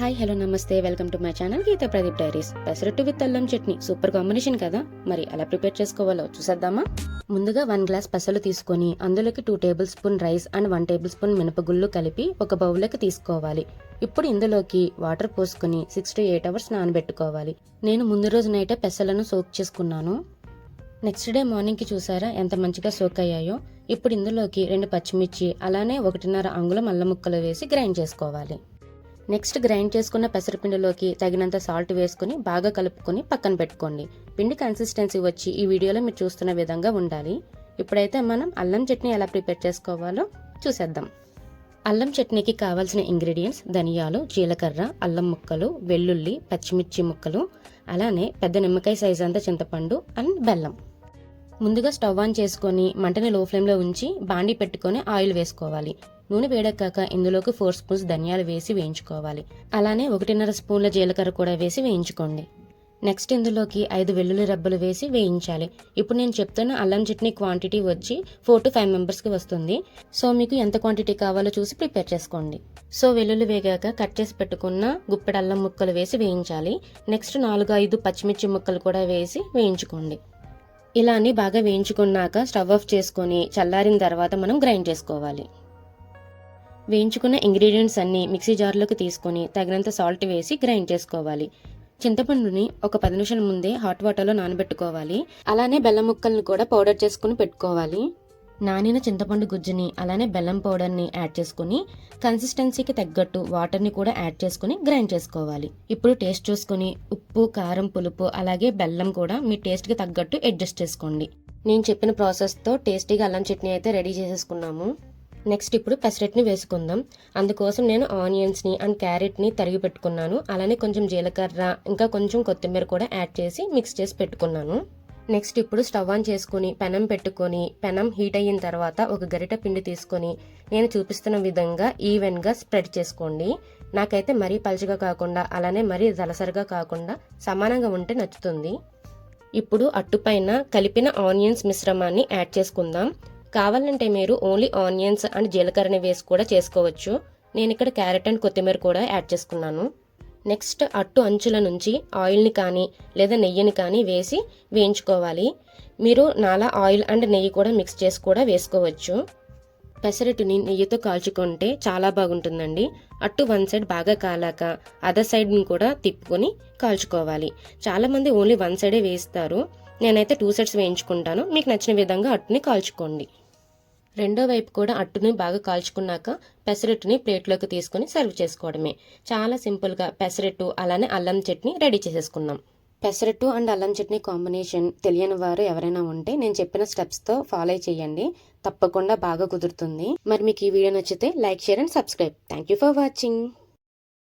Hi hello namaste. Welcome to my channel Geetha Pradeep diaries. Pesarattu with allam chutney. Super combination కదా? మరి ఎలా prepare చేసుకోవాలో చూసేద్దామా? ముందుగా వన్ గ్లాస్ పెసలు తీసుకొని అందులోకి two tablespoon rice and one tablespoon మినపగుళ్ళు కలిపి ఒక బౌల్లోకి తీసుకోవాలి. ఇప్పుడు ఇందులోకి వాటర్ పోసుకొని సిక్స్ టు ఎయిట్ అవర్స్ నానబెట్టుకోవాలి. నేను ముందు రోజు నైటే పెసలను సోక్ చేసుకున్నాను. నెక్స్ట్ డే మార్నింగ్కి చూసారా ఎంత మంచిగా సోక్ అయ్యాయో? ఇప్పుడు ఇందులోకి రెండు పచ్చిమిర్చి అలానే ఒకటిన్నర అంగుళం అల్లం ముక్కలు వేసి గ్రైండ్ చేసుకోవాలి. నెక్స్ట్ గ్రైండ్ చేసుకున్న పెసరపిండిలోకి తగినంత సాల్ట్ వేసుకుని బాగా కలుపుకొని పక్కన పెట్టుకోండి. పిండి కన్సిస్టెన్సీ వచ్చి ఈ వీడియోలో మీరు చూస్తున్న విధంగా ఉండాలి. ఇప్పుడైతే మనం అల్లం చట్నీ ఎలా ప్రిపేర్ చేసుకోవాలో చూసేద్దాం. అల్లం చట్నీకి కావాల్సిన ఇంగ్రీడియంట్స్ ధనియాలు జీలకర్ర అల్లం ముక్కలు వెల్లుల్లి పచ్చిమిర్చి ముక్కలు అలానే పెద్ద నిమ్మకాయ సైజ్ అంతా చింతపండు అండ్ బెల్లం. ముందుగా స్టవ్ ఆన్ చేసుకొని మంటని లో ఫ్లేమ్లో ఉంచి బాండి పెట్టుకొని ఆయిల్ వేసుకోవాలి. నూనె వేడెక్కాక ఇందులోకి ఫోర్ స్పూన్స్ ధనియాలు వేసి వేయించుకోవాలి. అలానే ఒకటిన్నర స్పూన్ల జీలకర్ర కూడా వేసి వేయించుకోండి. నెక్స్ట్ ఇందులోకి ఐదు వెల్లుల్లి రబ్బలు వేసి వేయించాలి. ఇప్పుడు నేను చెప్తున్న అల్లం చట్నీ క్వాంటిటీ వచ్చి ఫోర్ టు ఫైవ్ మెంబర్స్కి వస్తుంది. సో మీకు ఎంత క్వాంటిటీ కావాలో చూసి ప్రిపేర్ చేసుకోండి. సో వెల్లుల్లి వేగాక కట్ చేసి పెట్టుకున్న గుప్పెడు అల్లం ముక్కలు వేసి వేయించాలి. నెక్స్ట్ నాలుగు ఐదు పచ్చిమిర్చి ముక్కలు కూడా వేసి వేయించుకోండి. ఇలా అని బాగా వేయించుకున్నాక స్టవ్ ఆఫ్ చేసుకొని చల్లారిన తర్వాత మనం గ్రైండ్ చేసుకోవాలి. వేయించుకున్న ఇంగ్రీడియంట్స్ అన్ని మిక్సీ జార్లోకి తీసుకొని తగినంత సాల్ట్ వేసి గ్రైండ్ చేసుకోవాలి. చింతపండుని ఒక పది నిమిషాల ముందే హాట్ వాటర్లో నానబెట్టుకోవాలి. అలానే బెల్లం ముక్కల్ని కూడా పౌడర్ చేసుకుని పెట్టుకోవాలి. నానిన చింతపండు గుజ్జుని అలానే బెల్లం పౌడర్ని యాడ్ చేసుకుని కన్సిస్టెన్సీకి తగ్గట్టు వాటర్ని కూడా యాడ్ చేసుకుని గ్రైండ్ చేసుకోవాలి. ఇప్పుడు టేస్ట్ చూసుకుని ఉప్పు కారం పులుపు అలాగే బెల్లం కూడా మీ టేస్ట్కి తగ్గట్టు అడ్జస్ట్ చేసుకోండి. నేను చెప్పిన ప్రాసెస్తో టేస్టీగా అల్లం చట్నీ అయితే రెడీ చేసేసుకున్నాము. నెక్స్ట్ ఇప్పుడు పెసరెట్ని వేసుకుందాం. అందుకోసం నేను ఆనియన్స్ని అండ్ క్యారెట్ని తరిగి పెట్టుకున్నాను. అలానే కొంచెం జీలకర్ర ఇంకా కొంచెం కొత్తిమీర కూడా యాడ్ చేసి మిక్స్ చేసి పెట్టుకున్నాను. నెక్స్ట్ ఇప్పుడు స్టవ్ ఆన్ చేసుకుని పెనం పెట్టుకొని పెనం హీట్ అయిన తర్వాత ఒక గరిట పిండి తీసుకొని నేను చూపిస్తున్న విధంగా ఈవెన్గా స్ప్రెడ్ చేసుకోండి. నాకైతే మరీ పలుచగా కాకుండా అలానే మరీ దలసరిగా కాకుండా సమానంగా ఉంటే నచ్చుతుంది. ఇప్పుడు అట్టుపైన కలిపిన ఆనియన్స్ మిశ్రమాన్ని యాడ్ చేసుకుందాం. కావాలంటే మీరు ఓన్లీ ఆనియన్స్ అండ్ జీలకర్రని వేసి కూడా చేసుకోవచ్చు. నేను ఇక్కడ క్యారెట్ అండ్ కొత్తిమీర కూడా యాడ్ చేసుకున్నాను. నెక్స్ట్ అట్టు అంచుల నుంచి ఆయిల్ని కానీ లేదా నెయ్యిని కానీ వేసి వేయించుకోవాలి. మీరు నాలా ఆయిల్ అండ్ నెయ్యి కూడా మిక్స్ చేసి కూడా వేసుకోవచ్చు. పెసరట్టుని నెయ్యితో కాల్చుకుంటే చాలా బాగుంటుందండి. అట్టు వన్ సైడ్ బాగా కాలాక అదర్ సైడ్ని కూడా తిప్పుకొని కాల్చుకోవాలి. చాలామంది ఓన్లీ వన్ సైడే వేస్తారు. నేనైతే టూ సెట్స్ వేయించుకుంటాను. మీకు నచ్చిన విధంగా అట్టుని కాల్చుకోండి. రెండో వైపు కూడా అట్టుని బాగా కాల్చుకున్నాక పెసరట్టుని ప్లేట్లోకి తీసుకొని సర్వ్ చేసుకోవడమే. చాలా సింపుల్గా పెసరట్టు అలానే అల్లం చట్నీ రెడీ చేసేసుకున్నాం పెసరట్టు అండ్ అల్లం చట్నీ కాంబినేషన్ తెలియని వారు ఎవరైనా ఉంటే నేను చెప్పిన స్టెప్స్తో ఫాలో చేయండి. తప్పకుండా బాగా కుదురుతుంది. మరి మీకు ఈ వీడియో నచ్చితే like share and subscribe. Thank you for watching.